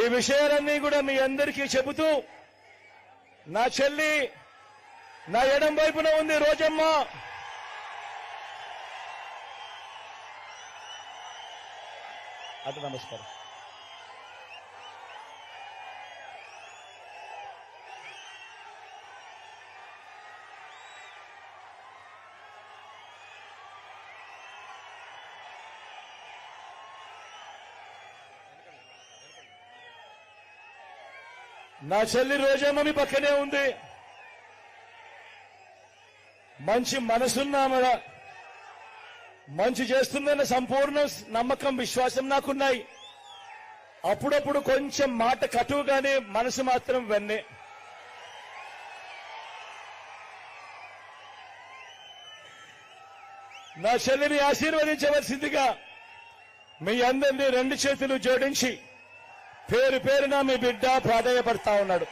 ఈ విషయాలన్నీ కూడా మీ అందరికీ చెబుతూ నా చెల్లి నా ఎడం వైపున ఉంది రోజమ్మ. అటు నమస్కారం. నా చెల్లి రోజేమో మీ పక్కనే ఉంది. మంచి మనసున్నామడ మంచి చేస్తుందన్న సంపూర్ణ నమ్మకం విశ్వాసం నాకున్నాయి. అప్పుడప్పుడు కొంచెం మాట కటువుగానే మనసు మాత్రం వెన్నే. నా చెల్లిని ఆశీర్వదించవలసిందిగా మీ అందరినీ రెండు చేతులు జోడించి పేరు పేరున మీ బిడ్డ ప్రాధాయపడతా ఉన్నాడు.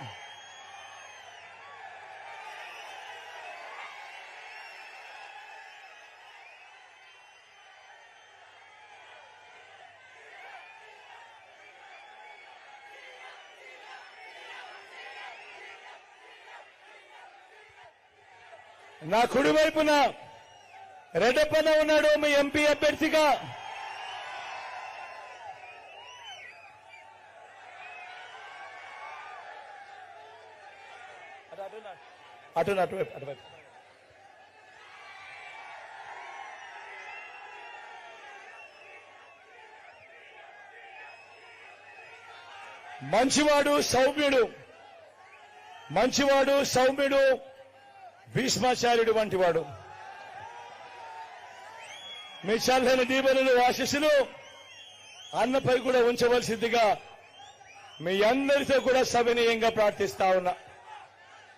నా కుడి వైపున రెడ్డప్పన ఉన్నాడు మీ ఎంపీ అభ్యర్థిగా. అటు అటువైపు అటువైపు మంచివాడు సౌమ్యుడు. మంచివాడు సౌమ్యుడు భీష్మాచార్యుడు వంటివాడు. మీ చల్లని దీవెనలు ఆశీస్సులు అన్నపై కూడా ఉంచవలసిందిగా మీ అందరితో కూడా సవినీయంగా ప్రార్థిస్తా ఉన్నా.